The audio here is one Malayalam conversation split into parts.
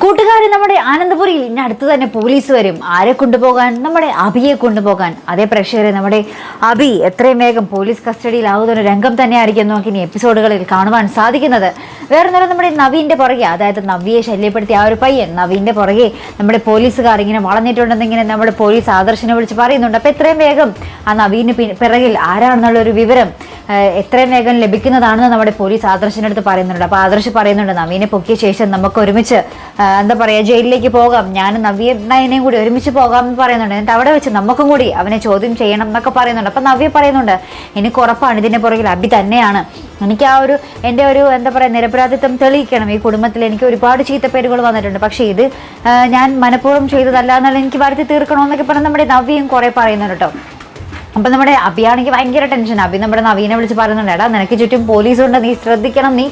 കൂട്ടുകാരെ നമ്മുടെ ആനന്ദപുരിയിൽ ഇനി അടുത്ത് തന്നെ പോലീസ് വരും. ആരെ കൊണ്ടുപോകാൻ? നമ്മുടെ അബിയെ കൊണ്ടുപോകാൻ. അതേ പ്രേക്ഷകരെ നമ്മുടെ അബി എത്രയും വേഗം പോലീസ് കസ്റ്റഡിയിലാവുന്ന ഒരു രംഗം തന്നെയായിരിക്കും. നമുക്ക് ഇനി എപ്പിസോഡുകളിൽ കാണുവാൻ സാധിക്കുന്നത്. വേറെ ഒന്നും നമ്മുടെ നവീന്റെ പുറകെ അതായത് നവിയെ ശല്യപ്പെടുത്തിയ ആ ഒരു പയ്യൻ നവീന്റെ പുറകെ നമ്മുടെ പോലീസുകാർ ഇങ്ങനെ വളഞ്ഞിട്ടുണ്ടെന്നിങ്ങനെ നമ്മുടെ പോലീസ് ആദർശനെ വിളിച്ച് പറയുന്നുണ്ട്. അപ്പോൾ എത്രയും വേഗം ആ നവീന് പിറകിൽ ആരാണെന്നുള്ള ഒരു വിവരം എത്രയും വേഗം ലഭിക്കുന്നതാണെന്ന് നമ്മുടെ പോലീസ് ആദർശനടുത്ത് പറയുന്നുണ്ട്. അപ്പോൾ ആദർശ് പറയുന്നുണ്ട് നവീനെ പൊക്കിയ ശേഷം നമുക്ക് ഒരുമിച്ച് എന്താ പറയുക ജയിലിലേക്ക് പോകാം. ഞാൻ നയനെയും കൂടി ഒരുമിച്ച് പോകാം എന്ന് പറയുന്നുണ്ട്. എന്നിട്ട് അവിടെ വെച്ച് നമുക്കും കൂടി അവനെ ചോദ്യം ചെയ്യണം എന്നൊക്കെ പറയുന്നുണ്ട്. അപ്പം നവ്യ പറയുന്നുണ്ട് എനിക്ക് ഉറപ്പാണ് ഇതിന്റെ പുറകിൽ അബി തന്നെയാണ്. എനിക്ക് ആ ഒരു എന്റെ ഒരു എന്താ പറയുക നിരപരാധിത്വം തെളിയിക്കണം. ഈ കുടുംബത്തിൽ എനിക്ക് ഒരുപാട് ചീത്തപ്പേരുകൾ വന്നിട്ടുണ്ട്. പക്ഷേ ഇത് ഞാൻ മനഃപൂർവം ചെയ്തതല്ല എന്നുള്ള എനിക്ക് വരുത്തി തീർക്കണമെന്നൊക്കെ പറഞ്ഞ് നമ്മുടെ നവ്യയും കുറേ പറയുന്നുണ്ട് കേട്ടോ. അപ്പം നമ്മുടെ അഭിയാണെങ്കിൽ ഭയങ്കര ടെൻഷൻ അഭി നമ്മുടെ നവീനെ വിളിച്ച് പറയുന്നുണ്ട് എടാ നിനക്ക് ചുറ്റും പോലീസുണ്ട് നീ ശ്രദ്ധിക്കണം നീ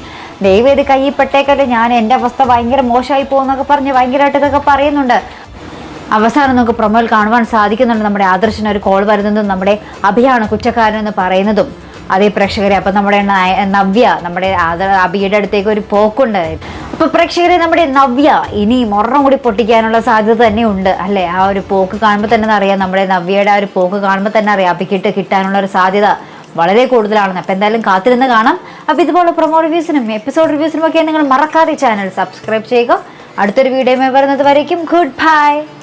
ദൈവം ഇത് കയ്യിൽ ഞാൻ എന്റെ അവസ്ഥ ഭയങ്കര മോശമായി പോകുന്നൊക്കെ പറഞ്ഞ് ഭയങ്കരമായിട്ട് ഇതൊക്കെ പറയുന്നുണ്ട്. അവസാനം നമുക്ക് പ്രൊമോയിൽ കാണുവാൻ സാധിക്കുന്നുണ്ട് നമ്മുടെ ആദർശന ഒരു കോൾ വരുന്നതും നമ്മുടെ അഭിയാണ് കുറ്റക്കാരനെന്ന് പറയുന്നതും. അതേ പ്രേക്ഷകരെ അപ്പം നമ്മുടെ നവ്യ നമ്മുടെ അബിയുടെ അടുത്തേക്ക് ഒരു പോക്കുണ്ട്. അപ്പൊ പ്രേക്ഷകരെ നമ്മുടെ നവ്യ ഇനി മൊറം കൂടി പൊട്ടിക്കാനുള്ള സാധ്യത തന്നെ ഉണ്ട് അല്ലേ? ആ ഒരു പോക്ക് കാണുമ്പോൾ തന്നെ അറിയാം നമ്മുടെ നവ്യയുടെ ആ ഒരു പോക്ക് കാണുമ്പോൾ തന്നെ അറിയാം അബിക്കിട്ട് കിട്ടാനുള്ള ഒരു സാധ്യത വളരെ കൂടുതലാണെന്ന്. അപ്പം എന്തായാലും കാത്തിരുന്ന് കാണാം. അപ്പോൾ ഇതുപോലെ പ്രൊമോ റിവ്യൂസിനും എപ്പിസോഡ് റിവ്യൂസിനും ഒക്കെ നിങ്ങൾ മറക്കാതെ ചാനൽ സബ്സ്ക്രൈബ് ചെയ്യുക. അടുത്തൊരു വീഡിയോ വരുന്നത് വരയ്ക്കും. Good bye